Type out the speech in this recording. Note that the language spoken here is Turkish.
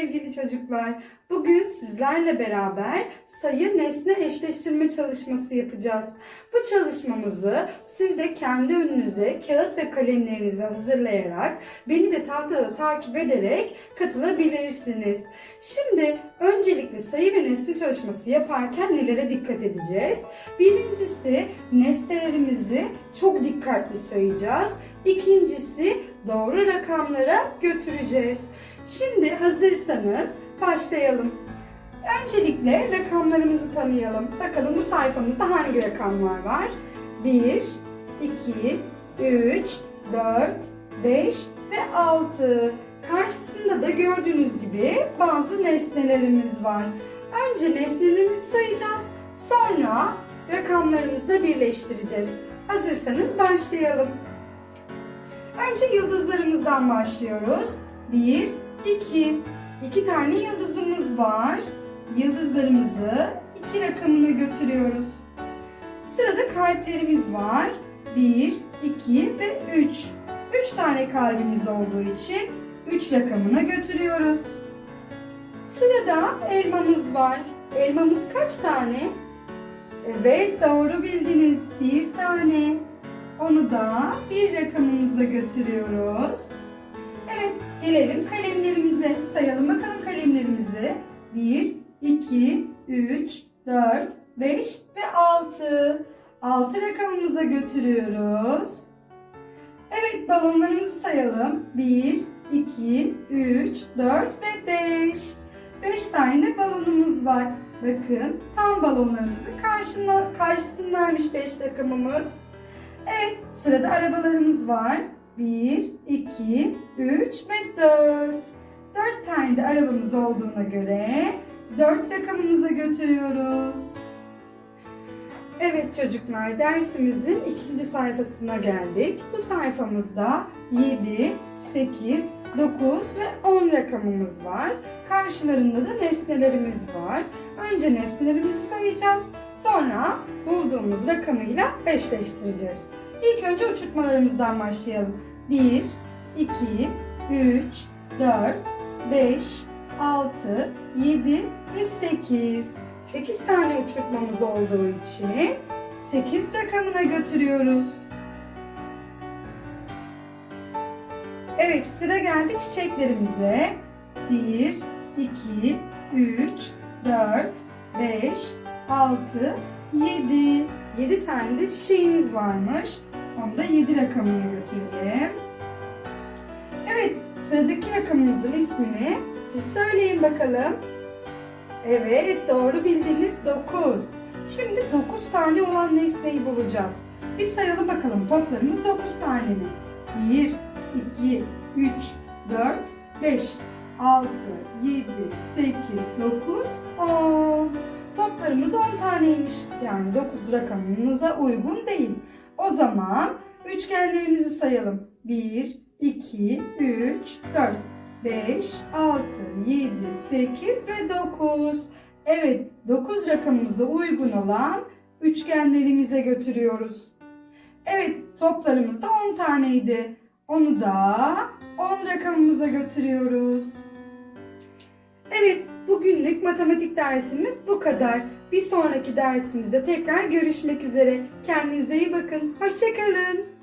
sevgili çocuklar. Bugün sizlerle beraber sayı nesne eşleştirme çalışması yapacağız. Bu çalışmamızı siz de kendi önünüze kağıt ve kalemlerinizi hazırlayarak beni de tahtada takip ederek katılabilirsiniz. Şimdi öncelikle sayı ve nesne çalışması yaparken nelere dikkat edeceğiz? Birincisi nesnelerimizi çok dikkatli sayacağız. İkincisi doğru rakamlara götüreceğiz. Şimdi hazırsanız başlayalım. Öncelikle rakamlarımızı tanıyalım. Bakalım bu sayfamızda hangi rakamlar var? 1, 2, 3, 4, 5 ve 6. Karşısında da gördüğünüz gibi bazı nesnelerimiz var. Önce nesnelerimizi sayacağız. Sonra rakamlarımızı da birleştireceğiz. Hazırsanız başlayalım. Önce yıldızlarımızdan başlıyoruz. 1, 2. İki tane yıldızımız var. Yıldızlarımızı iki rakamına götürüyoruz. Sırada kalplerimiz var. 1, 2 ve 3. 3 tane kalbimiz olduğu için 3 rakamına götürüyoruz. Sırada elmamız var. Elmamız kaç tane? Evet doğru bildiniz. Bir tane. Onu da bir rakamımıza götürüyoruz. Evet gelelim kalemlerimize. Sayalım bakalım kalemlerimizi. 1, 2, 3, 4, 5 ve 6. 6 rakamımıza götürüyoruz. Evet balonlarımızı sayalım. 1, 2, 3, 4 ve 5. 5 tane balonumuz var. Bakın tam balonlarımızın karşına, karşısındaymış 5 rakamımız. Evet sırada arabalarımız var. 1, 2, 3 ve 4. 4 tane de arabamız olduğuna göre 4 rakamımıza götürüyoruz. Evet çocuklar dersimizin ikinci sayfasına geldik. Bu sayfamızda 7, 8, 9 ve 10 rakamımız var. Karşılarında da nesnelerimiz var. Önce nesnelerimizi sayacağız. Sonra bulduğumuz rakamıyla eşleştireceğiz. İlk önce uçurtmalarımızdan başlayalım. 1, 2, 3, 4, 5, 6, 7 ve 8. 8 tane uçurtmamız olduğu için 8 rakamına götürüyoruz. Evet sıra geldi çiçeklerimize. 1, 2, 3, 4, 5, 6, 7. 7 tane de çiçeğimiz varmış. Onu da 7 rakamına götürelim. Evet sıradaki rakamımızın ismini siz söyleyin bakalım. Evet doğru bildiniz 9. Şimdi 9 tane olan nesneyi bulacağız. Bir sayalım bakalım toplarımız 9 tane mi? 1, 2, 3, 4, 5, 6, 7, 8, 9, 10. Toplarımız 10 taneymiş. Yani 9 rakamımıza uygun değil. O zaman üçgenlerimizi sayalım. 1, 2, 3, 4, 5, 6, 7, 8 ve 9. Evet 9 rakamımıza uygun olan üçgenlerimize götürüyoruz. Evet toplarımız da 10 taneydi. Onu da 10 rakamımıza götürüyoruz. Evet, bugünlük matematik dersimiz bu kadar. Bir sonraki dersimizde tekrar görüşmek üzere. Kendinize iyi bakın. Hoşçakalın.